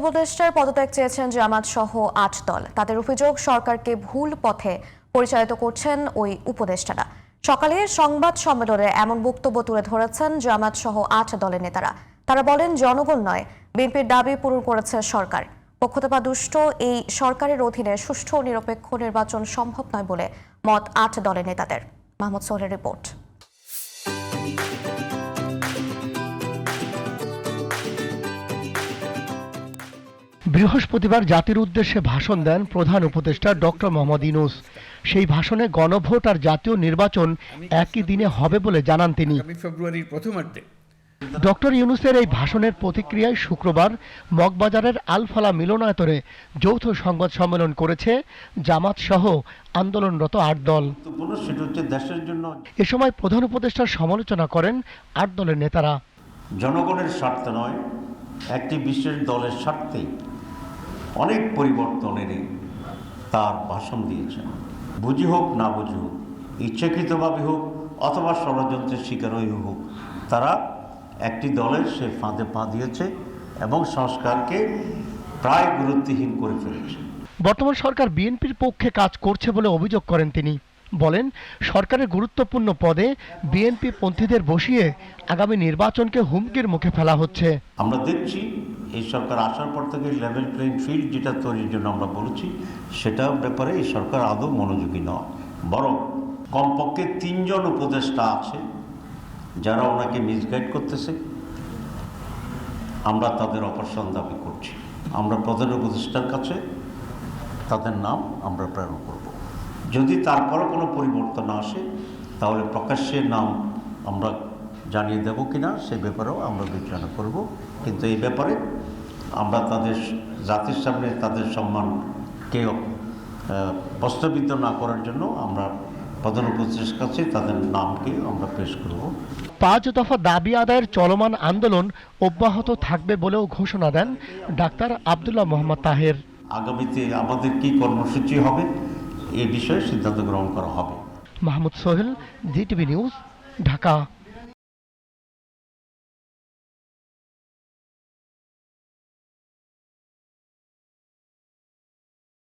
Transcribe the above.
উপদেষ্টার পদত্যাগ চেয়েছেন জামাত সহ আট দল। তাদের অভিযোগ সরকারকে ভুল পথে পরিচালিত করছেন ওই উপদেষ্টারা। সকালে সংবাদ সম্মেলনে এমন বক্তব্য তুলে ধরেছেন জামাত সহ আট দলের নেতারা। তারা বলেন, জনগণ নয়, বিএনপির দাবি পূরণ করেছে সরকার। পক্ষতপা দুষ্ট এই সরকারের অধীনে সুষ্ঠু নিরপেক্ষ নির্বাচন সম্ভব নয় বলে মত আট দলের নেতাদের। মাহমুদ সোহেলের রিপোর্ট। বৃহস্পতিবার জাতির উদ্দেশ্যে ভাষণ দেন প্রধান উপদেষ্টা ডক্টর মোহাম্মদ ইনুস সেই ভাষণে গণভোট আর জাতীয় নির্বাচন একই দিনে হবে বলে জানান তিনি। ফেব্রুয়ারির প্রথমার্ধে। ডক্টর ইউনুসের এই ভাষণের প্রতিক্রিয়ায় শুক্রবার মগবাজারের আলফালা মিলনায়তনে যৌথ সংবাদ সম্মেলন করেছে জামাত সহ আন্দোলনরত আট দল। গুরুত্বপূর্ণ সেটা হচ্ছে দেশের জন্য এ সময় প্রধান উপদেষ্টার সমালোচনা করেন আট দলের নেতারা। জনগণের স্বার্থে নয় একটি বিশেষ দলের স্বার্থে অনেক পরিবর্তনেরই তার ভাষণ দিয়েছেন। বুঝি হোক না বুঝি হোক ইচ্ছাকৃতভাবে হোক অথবা ষড়যন্ত্রের শিকারই হোক তারা একটি দলের সে ফাঁদে পা দিয়েছে এবং সংস্কারকে প্রায় গুরুত্বহীন করে ফেলেছে। বর্তমান সরকার বিএনপির পক্ষে কাজ করছে বলে অভিযোগ করেন তিনি। বলেন সরকারের গুরুত্বপূর্ণ পদে বিএনপি পন্থীদের বসিয়ে আগামী নির্বাচনকে হুমকির মুখে ফেলা হচ্ছে। আমরা দেখছি এই সরকার আসার পর থেকে লেভেল প্লেইং ফিল্ড যেটা তৈরির জন্য আমরা বলেছি সেটা ব্যাপারে এই সরকার আদৌ মনোযোগী নয়। বরং কমপক্ষে তিনজন উপদেষ্টা আছে, যারা ওনাকে মিসগাইড করতেছে। আমরা তাদের অপারেশন দাবি করছি। আমরা প্রধান উপদেষ্টার কাছে তাদের নাম আমরা প্রেরণ করব। যদি তারপরও কোনো পরিবর্তন আসে, তাহলে প্রকাশ্যে নাম আমরা জানিয়ে দেব কিনা সে ব্যাপারেও আমরা বিবেচনা করব। কিন্তু এই ব্যাপারে আমরা তাদের জাতির সামনে তাদের সম্মানকে প্রস্তাবিত না করার জন্য আমরা প্রধান উপদেষ্টার কাছে তাদের নামকে আমরা পেশ করব। পাঁচ দফা দাবি আদায়ের চলমান আন্দোলন অব্যাহত থাকবে বলেও ঘোষণা দেন ডাক্তার আবদুল্লাহ মোহাম্মদ তাহের। আগামীতে আমাদের কি কর্মসূচি হবে এ বিষয়ে সিদ্ধান্ত গ্রহণ করা হবে। Mahmud Sohel GTV news Dhaka.